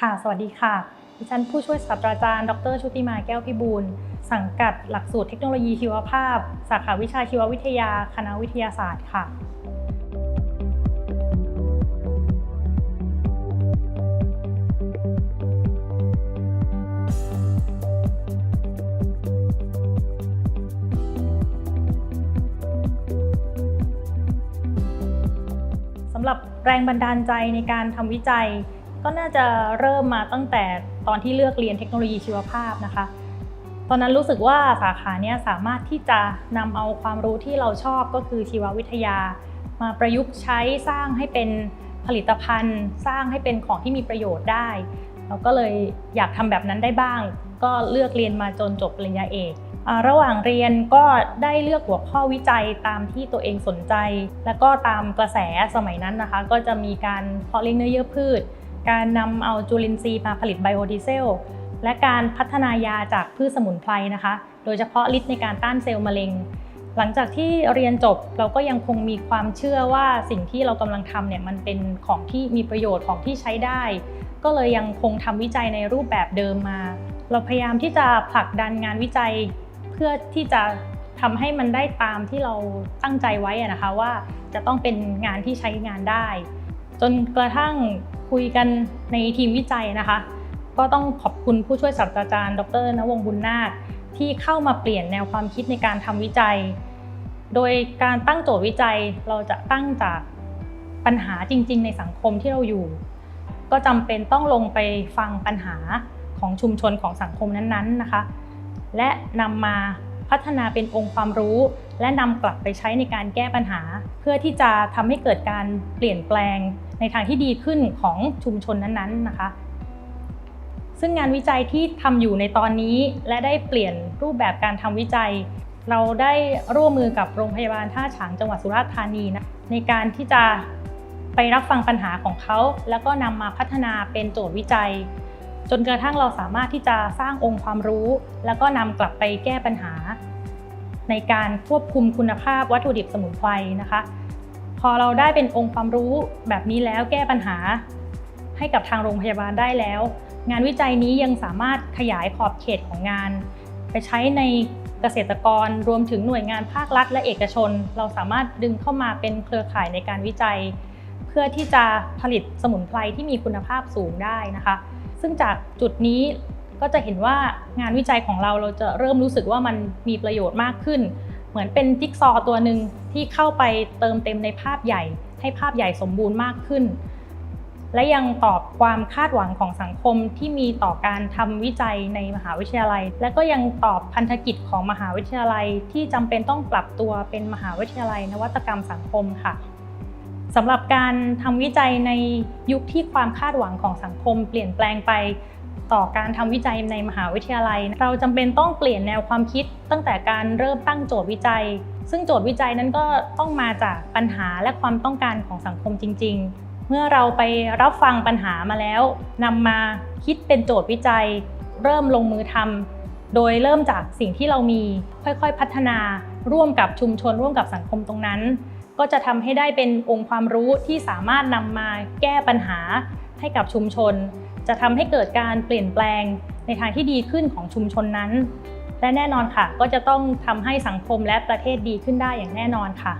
ค่ะ สวัสดีค่ะ ดิฉันผู้ช่วยศาสตราจารย์ ดร ชุติมาแก้วพิบูล สังกัดหลักสูตรเทคโนโลยีชีวภาพ สาขาวิชาชีววิทยา คณะวิทยาศาสตร์ค่ะ สำหรับแรงบันดาลใจในการทำวิจัย ก็น่าจะเริ่มมาตั้งแต่ตอนที่เลือกเรียนเทคโนโลยีชีวภาพนะคะ ตอนนั้นรู้สึกว่าสาขาเนี้ยสามารถที่จะนำเอาความรู้ที่เราชอบก็คือชีววิทยา มาประยุกต์ใช้สร้างให้เป็นผลิตภัณฑ์ สร้างให้เป็นของที่มีประโยชน์ได้เราก็เลยอยากทำแบบนั้นได้บ้าง ก็เลือกเรียนมาจนจบปริญญาเอกระหว่างเรียนก็ได้เลือกหัวข้อวิจัยตามที่ตัวเองสนใจ แล้วก็ตามกระแสสมัยนั้นนะคะ ก็จะมีการเพาะเลี้ยงเนื้อเยื่อพืช การนำเอาจุลินทรีย์มาผลิตไบโอดีเซล และการพัฒนายาจากพืชสมุนไพรนะคะ โดยเฉพาะฤทธิ์ในการต้านเซลล์มะเร็ง หลังจากที่เรียนจบเราก็ยังคงมีความเชื่อว่าสิ่งที่เรากำลังทำเนี่ยมันเป็นของที่มีประโยชน์ของที่ใช้ได้ ก็เลยยังคงทำวิจัยในรูปแบบเดิมมา เราพยายามที่จะผลักดันงานวิจัย เพื่อที่จะทำให้มันได้ตามที่เราตั้งใจไว้นะคะว่าจะต้องเป็นงานที่ใช้งานได้ จนกระทั่ง คุยกันในทีมวิจัยนะคะ ก็ต้องขอบคุณผู้ช่วยศาสตราจารย์ ดรนวงบุญนาคที่เข้ามาเปลี่ยนแนวความคิดในการทำวิจัย โดยการตั้งโจทย์วิจัยเราจะตั้งจากปัญหาจริง ๆ ในสังคมที่เราอยู่ ก็จำเป็นต้องลงไปฟังปัญหาของชุมชนของสังคมนั้นๆนะคะ และนำมาพัฒนาเป็นองค์ความรู้ และนำกลับไปใช้ในการแก้ปัญหา เพื่อที่จะทำให้เกิดการเปลี่ยนแปลง ในทางที่ดีขึ้นของชุมชนนั้นๆนะคะ ซึ่งงานวิจัยที่ทำอยู่ในตอนนี้และได้เปลี่ยนรูปแบบการทำวิจัย เราได้ร่วมมือกับโรงพยาบาลท่าฉางจังหวัดสุราษฎร์ธานีนะในการที่จะไปรับฟังปัญหาของเขา แล้วก็นำมาพัฒนาเป็นโจทย์วิจัย จนกระทั่งเราสามารถที่จะสร้างองค์ความรู้ แล้วก็นำกลับไปแก้ปัญหา ในการควบคุมคุณภาพวัตถุดิบสมุนไพรนะคะ พอเราได้เป็นองค์ความรู้แบบนี้แล้วแก้ปัญหาให้กับทางโรงพยาบาลได้แล้ว งานวิจัยนี้ยังสามารถขยายขอบเขตของงาน ไปใช้ในเกษตรกรรวมถึงหน่วยงานภาครัฐและเอกชน เราสามารถดึงเข้ามาเป็นเครือข่ายในการวิจัย เพื่อที่จะผลิตสมุนไพรที่มีคุณภาพสูงได้นะคะ ซึ่งจากจุดนี้ก็จะเห็นว่างานวิจัยของเราเราจะเริ่มรู้สึกว่ามันมีประโยชน์มากขึ้น เหมือนเป็นจิ๊กซอตัวหนึ่งที่เข้าไปเติมเต็มในภาพใหญ่ ให้ภาพใหญ่สมบูรณ์มากขึ้น และยังตอบความคาดหวังของสังคมที่มีต่อการทำวิจัยในมหาวิทยาลัย และก็ยังตอบพันธกิจของมหาวิทยาลัยที่จำเป็นต้องปรับตัวเป็นมหาวิทยาลัย นวัตกรรมสังคมค่ะสำหรับการทำวิจัยในยุคที่ความคาดหวังของสังคม เปลี่ยนแปลงไป ต่อการทำวิจัยในมหาวิทยาลัย เราจำเป็นต้องเปลี่ยนแนวความคิด ตั้งแต่การเริ่มตั้งโจทย์วิจัย ซึ่งโจทย์วิจัยนั้นก็ต้องมาจากปัญหาและความต้องการของสังคมจริง ๆ เมื่อเราไปรับฟังปัญหามาแล้วนำมาคิดเป็นโจทย์วิจัย เริ่มลงมือทำโดยเริ่มจากสิ่งที่เรามีค่อยๆพัฒนาร่วมกับชุมชน ร่วมกับสังคมตรงนั้น ก็จะทำให้ได้เป็นองค์ความรู้ที่สามารถนำมาแก้ปัญหาให้กับชุมชน จะทำให้เกิดการเปลี่ยนแปลงในทางที่ดีขึ้นของชุมชนนั้น และแน่นอนค่ะ ก็จะต้องทำให้สังคมและประเทศดีขึ้นได้อย่างแน่นอนค่ะ